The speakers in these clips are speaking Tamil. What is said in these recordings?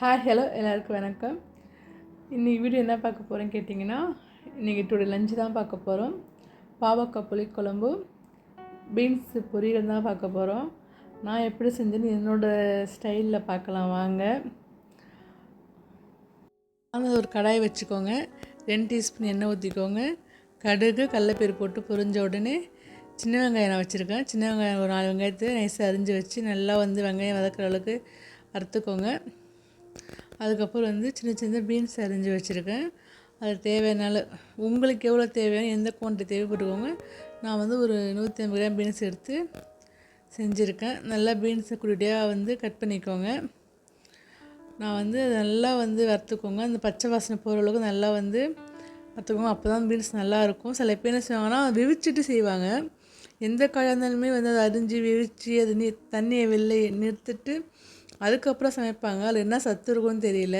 ஹாய் ஹலோ எல்லாருக்கும் வணக்கம். இன்றைக்கி வீடியோ என்ன பார்க்க போகிறேன்னு கேட்டிங்கன்னா இன்றைக்கி டுடே லஞ்சு தான் பார்க்க போகிறோம் பாவக்காய் புளிக்குழம்பு பீன்ஸ் பொரியல் தான் பார்க்க போகிறோம் நான் எப்படி செஞ்சேன்னு என்னோடய ஸ்டைலில் பார்க்கலாம் வாங்க. வாங்க ஒரு கடாய் வச்சுக்கோங்க. ரெண்டு டீஸ்பூன் எண்ணெய் ஊற்றிக்கோங்க கடுகு கடலப்பயிறு போட்டு பொரிஞ்ச உடனே சின்ன வெங்காயம் நான் வச்சுருக்கேன். சின்ன வெங்காயம் ஒரு நாலு வெங்காயத்தை நைஸாக அரிஞ்சு வச்சு நல்லா வந்து வெங்காயம் வதக்கிற அளவுக்கு வறுத்துக்கோங்க. அதுக்கப்புறம் வந்து சின்ன சின்ன பீன்ஸ் அரிஞ்சு வச்சுருக்கேன். அது தேவையான உங்களுக்கு எவ்வளோ தேவையான எந்த குவான்டிட்டி தேவைப்பட்டுக்கோங்க. நான் வந்து ஒரு நூற்றி ஐம்பது கிராம் பீன்ஸ் எடுத்து செஞ்சுருக்கேன். நல்லா பீன்ஸை குடியாக வந்து கட் பண்ணிக்கோங்க. நான் வந்து நல்லா வந்து வறுத்துக்கோங்க. அந்த பச்சை வாசனை போகிற அளவுக்கு நல்லா வந்து வறுத்துக்கோங்க. அப்போ தான் பீன்ஸ் நல்லாயிருக்கும் சில பேர் என்ன செய்வாங்கன்னா விவிச்சிட்டு செய்வாங்க. எந்த காயாக இருந்தாலுமே வந்து அதை அரிஞ்சு விரித்து அது நீ தண்ணியை வெளில நிறுத்திட்டு அதுக்கப்புறம் சமைப்பாங்க. அதில் என்ன சத்து இருக்கும்னு தெரியல.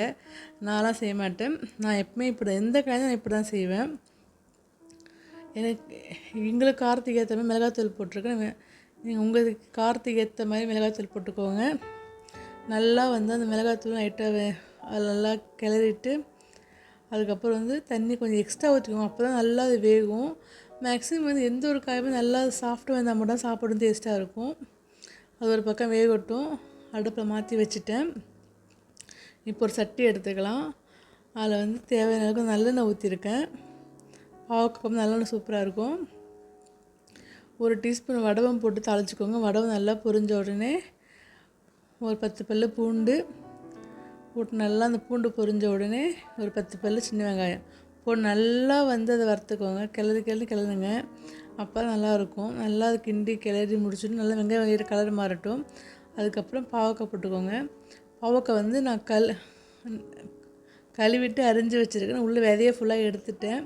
நான்லாம் செய்ய மாட்டேன். நான் எப்பவுமே இப்படி எந்த காயும் நான் இப்படி தான் செய்வேன். எனக்கு எங்களுக்கு காரத்துக்கு ஏற்ற மாதிரி மிளகாத்தூள் போட்டிருக்கேன். நீங்கள் உங்களுக்கு காரத்துக்கு ஏற்ற மாதிரி மிளகாத்தூள் போட்டுக்கோங்க. நல்லா வந்து அந்த மிளகாத்தூள் லைட்டாக அதை நல்லா கிளறிட்டு அதுக்கப்புறம் வந்து தண்ணி கொஞ்சம் எக்ஸ்ட்ரா ஊற்றிக்கோங்க அப்போ தான் நல்லா அது வேகும். மேக்ஸிமம் வந்து எந்த ஒரு காயுமே நல்லா சாஃப்ட்டு வந்தால் மட்டும் சாப்பிடும் டேஸ்ட்டாக இருக்கும். அது ஒரு பக்கம் வேகட்டும். அடுப்பில் மாற்றி வச்சுட்டேன். இப்போ ஒரு சட்டி எடுத்துக்கலாம். அதில் வந்து தேவையான அளவுக்கு நல்லெண்ணெய் ஊற்றிருக்கேன் பாவக்காய் நல்லெண்ணெய் சூப்பராக இருக்கும். ஒரு டீஸ்பூன் வடவம் போட்டு தாளிச்சிக்கோங்க. வடவம் நல்லா பொரிஞ்ச உடனே ஒரு பத்து பல்லு பூண்டு போட்டு நல்லா அந்த பூண்டு பொரிஞ்ச உடனே ஒரு பத்து பல்லு சின்ன வெங்காயம். போட்டு நல்லா வந்து அதை வறுத்துக்கோங்க. கிளறி கிளறி கிளறுங்க. அப்போ நல்லாயிருக்கும். நல்லா அது கிண்டி கிளறி முடிச்சுட்டு நல்லா வெங்காயம் வயிறு கலர் மாறட்டும். அதுக்கப்புறம் பாவக்காய் போட்டுக்கோங்க. பாவக்காய் வந்து நான் கல் கழுவிட்டு அரிஞ்சு வச்சுருக்கேன். உள்ளே விதையை ஃபுல்லாக எடுத்துட்டேன்.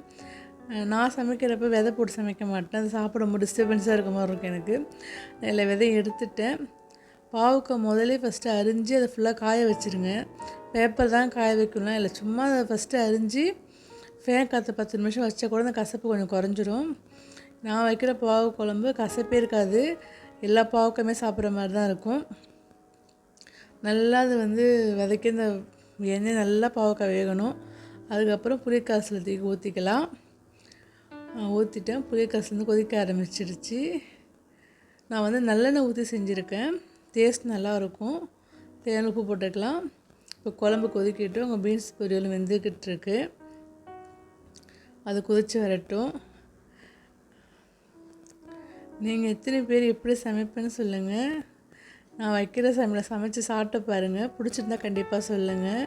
நான் சமைக்கிறப்ப விதை போட்டு சமைக்க மாட்டேன். அது சாப்பிட டிஸ்டர்பன்ஸாக இருக்க மாதிரி இருக்கும் எனக்கு. இல்லை விதையை எடுத்துட்டேன். பாவுக்காய் முதலே ஃபஸ்ட்டு அரிஞ்சு அதை ஃபுல்லாக காய வச்சுருங்க. பேப்பர் தான் காய வைக்கணும். இல்லை சும்மா அதை ஃபஸ்ட்டு அரிஞ்சு ஃபேன் காற்று பத்து நிமிஷம் வச்சா கூட அந்த கசப்பு கொஞ்சம் குறைஞ்சிரும். நான் வைக்கிற பாவு குழம்பு கசப்பே இருக்காது. எல்லா பாவுக்குமே சாப்பிட்ற மாதிரி தான் இருக்கும். நல்லா அது வந்து வதக்கி இந்த எண்ணெய் நல்லா பாவக்காய் வேகணும். அதுக்கப்புறம் புளிக்காசில் தூக்கி ஊற்றிக்கலாம் ஊற்றிட்டேன் புளிக்காசுலேருந்து கொதிக்க ஆரம்பிச்சிருச்சு. நான் வந்து நல்லெண்ணெய் ஊற்றி செஞ்சுருக்கேன். டேஸ்ட் நல்லாயிருக்கும் தேன் உப்பு போட்டுக்கலாம். இப்போ குழம்பு கொதிக்கிட்டு உங்கள் பீன்ஸ் பொரியலும் வெந்துக்கிட்டு இருக்குது அது கொதித்து வரட்டும். நீங்கள் எத்தனை பேர் எப்படி சமைப்பேன்னு சொல்லுங்கள் நான் வைக்கிற சமையல சமைச்சு சாப்பிட்டு பாருங்கள் பிடிச்சிருந்தா கண்டிப்பாக சொல்லுங்கள்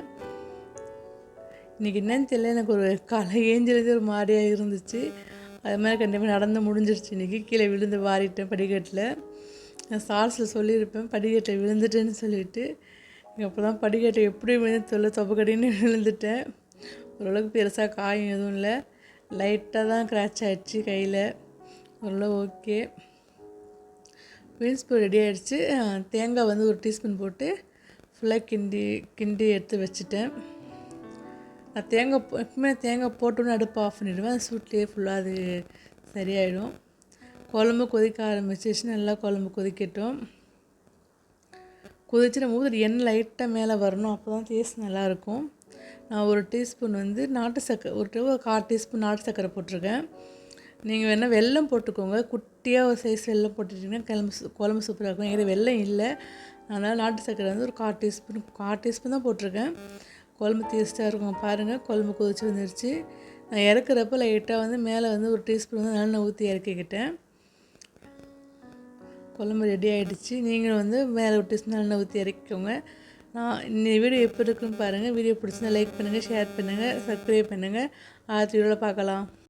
இன்றைக்கி என்னன்னு தெரியல எனக்கு ஒரு கலை ஏஞ்சலது ஒரு மாதிரியாக இருந்துச்சு. அது மாதிரி கண்டிப்பாக நடந்து முடிஞ்சிருச்சு. இன்றைக்கி கீழே விழுந்து வாரிட்டேன் படிக்கட்டில். நான் சார்ஸில் சொல்லியிருப்பேன் படிக்கட்டில் விழுந்துட்டேன்னு சொல்லிவிட்டு அப்போ தான் படிக்கட்டை எப்படி விழுந்து தொல்லை தொப்பக்கடின்னு விழுந்துட்டேன். ஓரளவுக்கு பெருசாக காயம் எதுவும் இல்லை. லைட்டாக தான் க்ராச் ஆகிடுச்சு கையில். ஓரளவு ஓகே பீன்ஸ் பூ ரெடி ஆகிடுச்சு தேங்காய் வந்து ஒரு டீஸ்பூன் போட்டு ஃபுல்லாக கிண்டி கிண்டி எடுத்து வச்சுட்டேன். நான் தேங்காய் எப்பவுமே தேங்காய் போட்டோன்னு அடுப்பு ஆஃப் பண்ணிவிடுவேன் சூட்லேயே ஃபுல்லாக அது சரியாயிடும். குழம்பு கொதிக்க ஆரம்பிச்சிச்சு நல்லா குழம்பு கொதிக்கட்டும். கொதிச்சிடும் போது எண்ணெய் லைட்டாக மேலே வரணும். அப்போ தான் டேஸ்ட் நல்லாயிருக்கும் நான் ஒரு டீஸ்பூன் வந்து நாட்டு சக்கரை ஒரு ஒரு கால் டீஸ்பூன் நாட்டு சக்கரை போட்டிருக்கேன். நீங்கள் வேணால் வெல்லம் போட்டுக்கோங்க. குட்டியாக ஒரு சைஸ் வெள்ளம் போட்டுட்டிங்கன்னா கிளம்பு குழம்பு சூப்பராக இருக்கும். எங்கிட்ட வெள்ளம் இல்லை. அதனால் நாட்டு சக்கரை வந்து ஒரு கால் டீஸ்பூன் கால் டீஸ்பூன் தான் போட்டிருக்கேன். குழம்பு டேஸ்ட்டாக இருக்கும். பாருங்கள் குழம்பு கொதிச்சு வந்துருச்சு. நான் இறக்குறப்ப லைட்டாக வந்து மேலே வந்து ஒரு டீஸ்பூன் வந்து நல்லெண்ணெய் ஊற்றி இறக்கிக்கிட்டேன். குழம்பு ரெடி ஆகிடுச்சு நீங்களும் வந்து மேலே ஒரு டீஸ்பூன் நல்லெண்ணெய் ஊற்றி இறக்கிக்கோங்க. நான் இந்த வீடியோ எப்படி இருக்குன்னு பாருங்கள் வீடியோ பிடிச்சிருந்தா லைக் பண்ணுங்கள் ஷேர் பண்ணுங்கள் சப்ஸ்கிரைப் பண்ணுங்கள் அடுத்த வீடியோவில் பார்க்கலாம்.